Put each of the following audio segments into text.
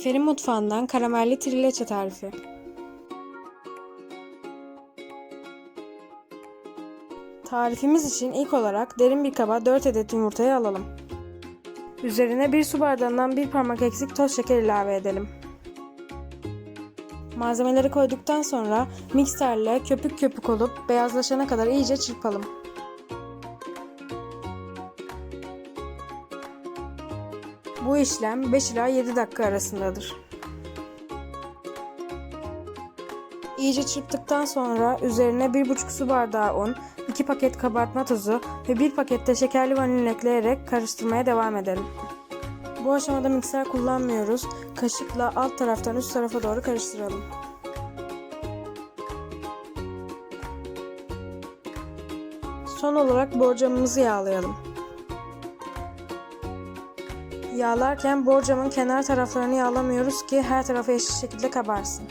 Efer'in mutfağından karamelli trileçe tarifi. Tarifimiz için ilk olarak derin bir kaba 4 adet yumurtayı alalım. Üzerine bir su bardağından bir parmak eksik toz şeker ilave edelim. Malzemeleri koyduktan sonra mikserle köpük köpük olup beyazlaşana kadar iyice çırpalım. Bu işlem 5 ila 7 dakika arasındadır. İyice çırptıktan sonra üzerine 1,5 su bardağı un, 2 paket kabartma tozu ve 1 paket de şekerli vanilin ekleyerek karıştırmaya devam edelim. Bu aşamada mikser kullanmıyoruz. Kaşıkla alt taraftan üst tarafa doğru karıştıralım. Son olarak borcamımızı yağlayalım. Yağlarken borcamın kenar taraflarını yağlamıyoruz ki her tarafı eşit şekilde kabarsın.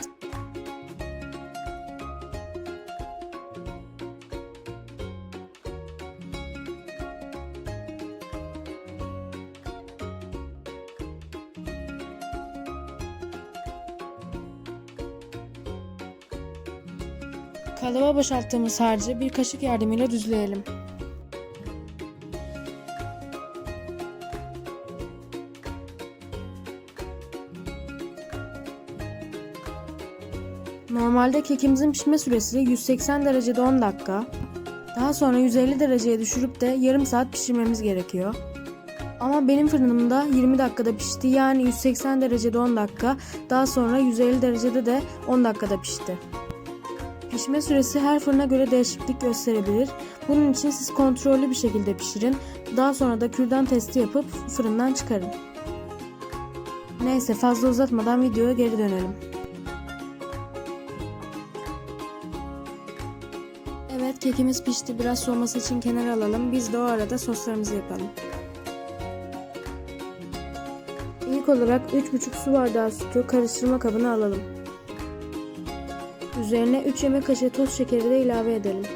Kalıba boşalttığımız harcı bir kaşık yardımıyla düzleyelim. Normalde kekimizin pişme süresi 180 derecede 10 dakika. Daha sonra 150 dereceye düşürüp de yarım saat pişirmemiz gerekiyor. Ama benim fırınımda 20 dakikada pişti. Yani 180 derecede 10 dakika. Daha sonra 150 derecede de 10 dakikada pişti. Pişme süresi her fırına göre değişiklik gösterebilir. Bunun için siz kontrollü bir şekilde pişirin. Daha sonra da kürdan testi yapıp fırından çıkarın. Neyse fazla uzatmadan videoya geri dönelim. Evet kekimiz pişti. Biraz soğuması için kenara alalım. Biz de o arada soslarımızı yapalım. İlk olarak 3,5 su bardağı sütü karıştırma kabına alalım. Üzerine 3 yemek kaşığı toz şekeri de ilave edelim.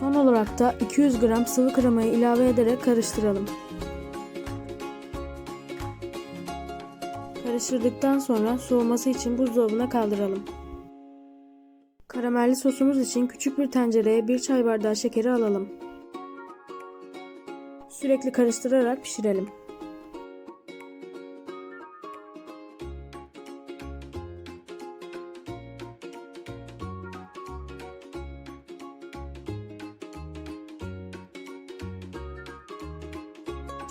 Son olarak da 200 gram sıvı kremayı ilave ederek karıştıralım. Karıştırdıktan sonra soğuması için buzdolabına kaldıralım. Karamelli sosumuz için küçük bir tencereye 1 çay bardağı şekeri alalım. Sürekli karıştırarak pişirelim.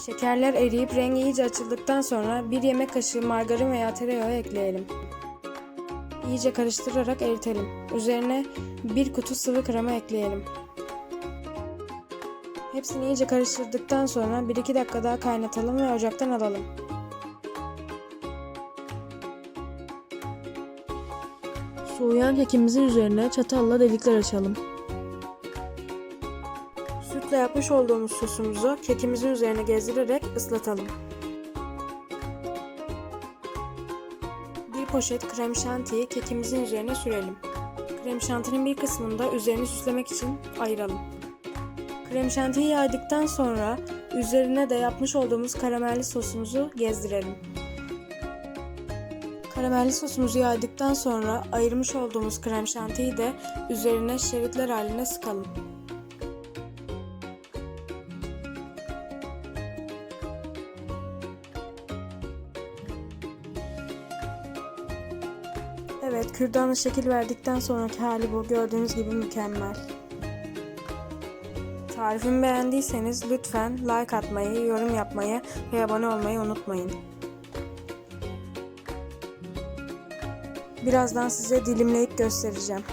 Şekerler eriyip rengi iyice açıldıktan sonra 1 yemek kaşığı margarin veya tereyağı ekleyelim. İyice karıştırarak eritelim. Üzerine 1 kutu sıvı krema ekleyelim. Hepsini iyice karıştırdıktan sonra 1-2 dakika daha kaynatalım ve ocaktan alalım. Soğuyan kekimizin üzerine çatalla delikler açalım. Sütle yapmış olduğumuz sosumuzu kekimizin üzerine gezdirerek ıslatalım. Poşet krem şantiyi kekimizin üzerine sürelim. Krem şantinin bir kısmını da üzerini süslemek için ayıralım. Krem şantiyi yaydıktan sonra üzerine de yapmış olduğumuz karamelli sosumuzu gezdirelim. Karamelli sosumuzu yaydıktan sonra ayırmış olduğumuz krem şantiyi de üzerine şeritler halinde sıkalım. Evet, kürdanla şekil verdikten sonraki hali bu. Gördüğünüz gibi mükemmel. Tarifimi beğendiyseniz lütfen like atmayı, yorum yapmayı ve abone olmayı unutmayın. Birazdan size dilimleyip göstereceğim.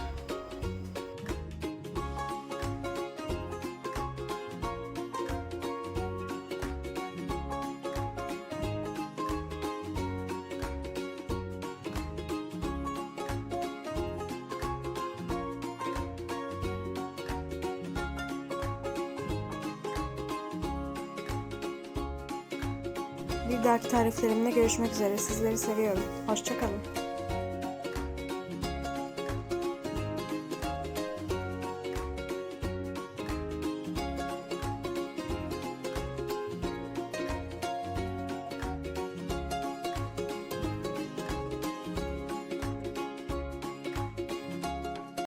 Bir dahaki tariflerimde görüşmek üzere. Sizleri seviyorum. Hoşçakalın.